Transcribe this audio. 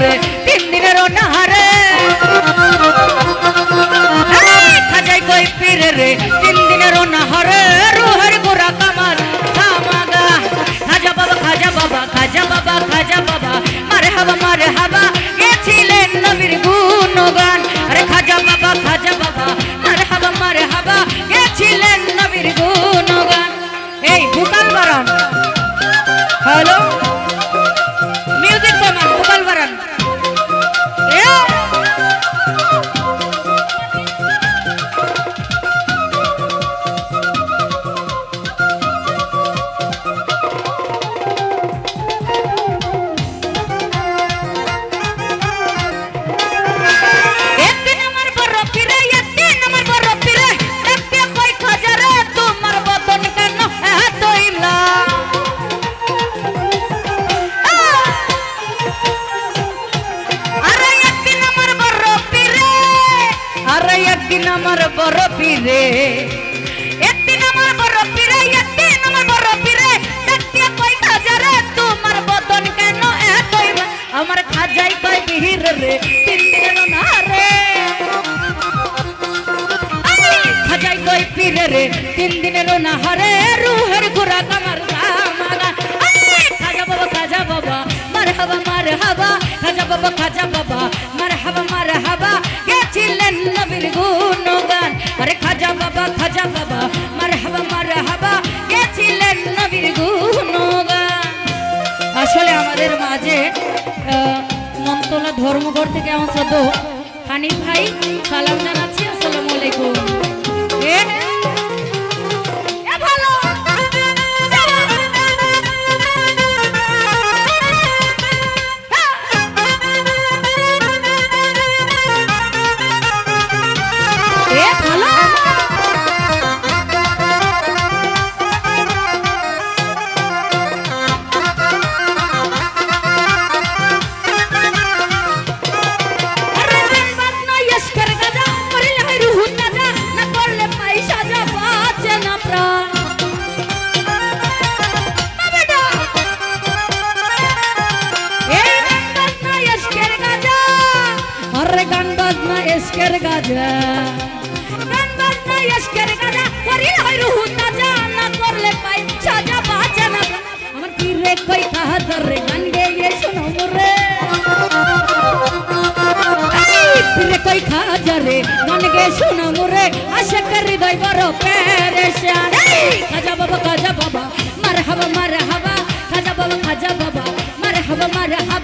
রে তিন দিনের নাহারে এই খাজাই কই পীরে রে তিন দিনের নাহারে রুহের গোরা কামার সামাগা। খাজা বাবা খাজা বাবা খাজা বাবা খাজা বাবা। মারে হাবা মারে হাবা গেছিলেন নবীর গুণগান। আরে খাজা বাবা খাজা বাবা, মারে হাবা মারে হাবা গেছিলেন নবীর গুণগান। এই ভুকাল বারণ। হ্যালো? একদিন আমার বড় পীরে, একদিন আমার বড় পীরে, একদিন আমার বড় পীরে, দেখতে কই খাজারে, তোমার বদন কেন লাল? আমার খাজাই কয় বিহির রে তিন দিনের না রে খাজাই কই পীরে রে তিন দিনের না হারে রুহের ঘোরা কামার সামাগা খাজা বাবা খাজা বাবা মার হাবা মার হাবা খাজা বাবা খাজা বাবা ধর্মঘর থেকে আমার সাথে হানিফ ভাই সালাম জানাচ্ছি। ইস্কের গাজা। গান বাজনা ইস্কের গাজা, করলে হয় রুহুর তাজা, না করলে পয়সা যা বাঁচে না। আমার পীরে কই কাহাজার রে গান গেয়ে শোনো মোরে। ফিরে কই খাজারে গানকে শোনা মোরে। আশা করি দই বড় পেরেশান। খাজা বাবা খাজা বাবা মার হাবা মার হাবা খাজা বাবা খাজা বাবা মার হাবা